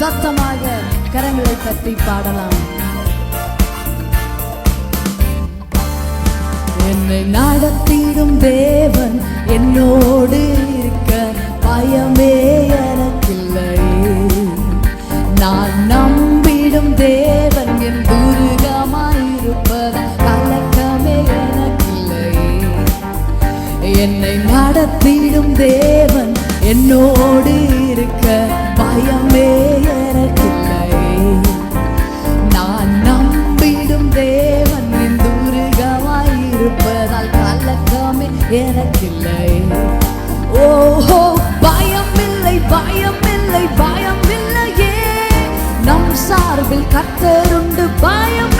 சத்தமாக கரங்களை தட்டி பாடலாம். என்னை நடத்திடும் தேவன் என்னோடு இருக்க பயமே எனக்கில்லை. நான் நம்பிடும் தேவன் என் துருகமாயிருப்பது கலக்கமே எனக்கில்லை. என்னை நடத்திடும் தேவன் என்னோடு இருக்க பயம் கத்தருண்டு பயம்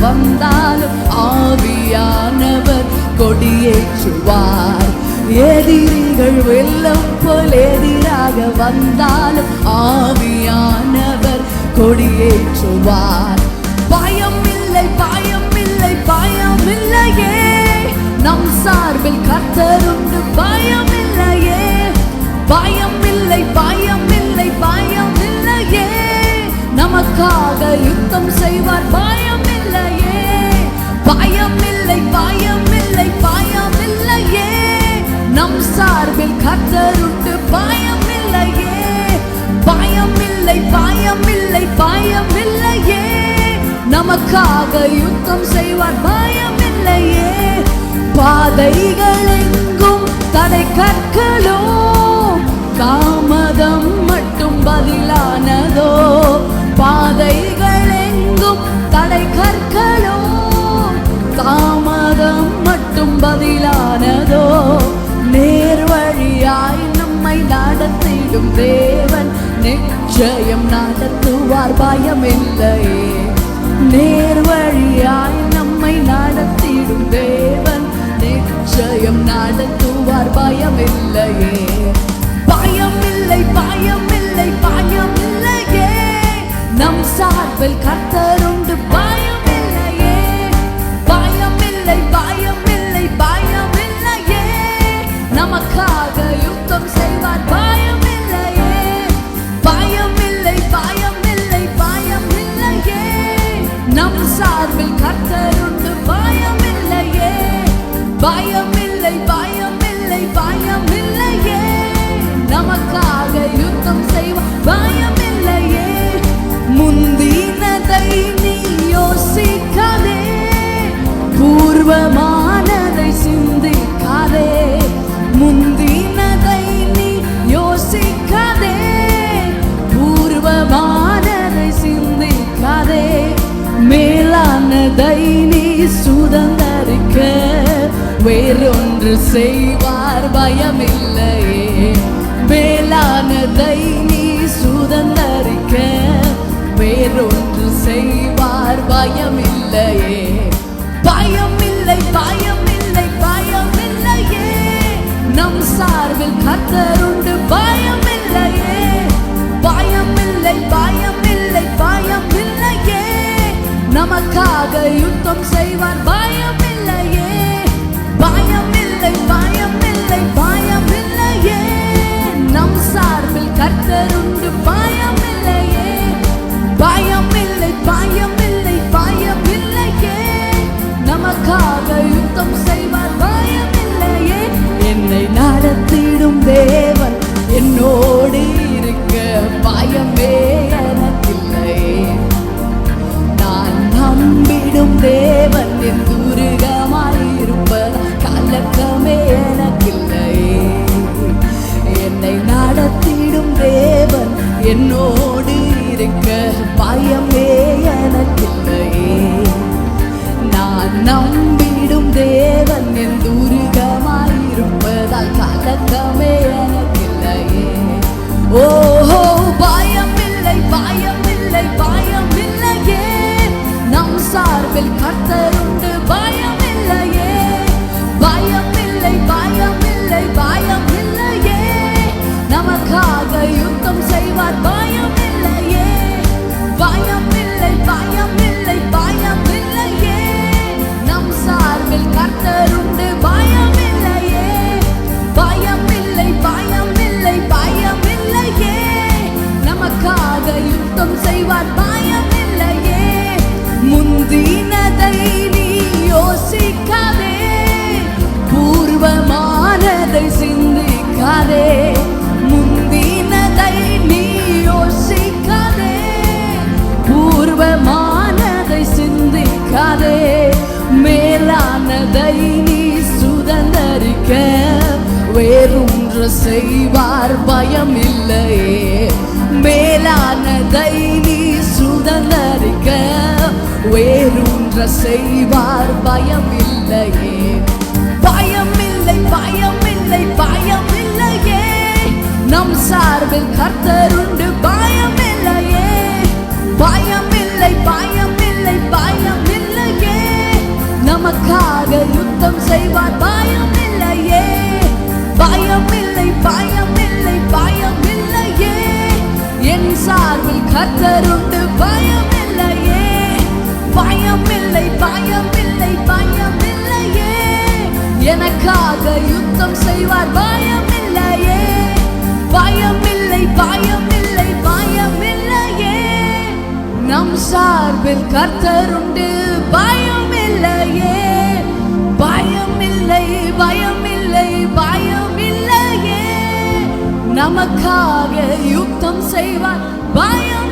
வந்தாலும் ஆவியானவர் கொடியேற்றுவார். எதிரிகள் வெள்ளம் போல் எதிராக வந்தாலும் ஆவியானவர் கொடியேற்றுவார். பயம் இல்லை பயம் இல்லை பயம் இல்லையே நம் சார்பில் கத்தருண்டு பயம் இல்லையே பயம் இல்லை பயம் இல்லை பயம் இல்லையே நமக்காக யுத்தம் செய்வார் பயம் இல்லை பயம் இல்லை பயம் நம் சார்பில் கத்தருண்டு பயம் இல்லையே பயம் இல்லை நமக்காக யுத்தம் செய்வார் பயமில்லையே. பாதைகள் எங்கும் தடை கற்களோ? தாமதம் மட்டும் பதிலானதோ? பாதைகள் எங்கும் தடை கற்களோ? தாமதம் மட்டும் பதிலானதோ? நேர்வழியாய் நம்மை நடத்திடும் தேவன் நிச்சயம் நடத்துவார் பயமில்லையே. நேர் நேர்வழியாய் நம்மை நடத்திடும் தேவன் நிச்சயம் நடத்துவார் பயம் இல்லையே நமக்காக யுத்தம் செய்வார் வேறொன்று செய்வார் பயமில்லையே. மேலானதை நீ சுதந்தரிக்க வேறொன்று செய்வார் பயமில்லையே. பயமில்லை பயமில்லை பயமில்லையே. இல்லை நம் சார்பில் கத்தருண்டு பயமில்லையே. பயமில்லை பயமில்லை பயமில்லையே. நமக்காக யுத்தம் செய்வார் பயமில்லை. பயமே எனக்கில்லையே. நான் நம்பிடும் தேவன் என் துருகமாயிருப்பதால் கலக்கமே எனக்கில்லையே. ஓஹோ வேறொன்று செய்வார் பயம் இல்லையே மேலானதை நீ சுதந்தரிக்க. வேறொன்று செய்வார் பயம் இல்லையே பயம் இல்லை பயம் இல்லை பயம் இல்லையே நம் சார்பில் கர்த்தருண்டு பயம் இல்லையே பயம் இல்லை பயம் இல்லை பயம் இல்லையே நமக்காக யுத்தம் செய்வார் பயம் இல்லை பயமில்லை பயமில்லை பயமில்லையே. என் சார்பில் கத்தருண்டு பயமில்லையே. பயமில்லை பயமில்லை பயமில்லையே. எனக்காக யுத்தம் செய்வார் பயமில்லையே. பயமில்லை பயமில்லை பயமில்லையே. நம் சார்பில் கர்த்தருண்டு பய நமக்காக யுத்தம் செய்வார். பயம்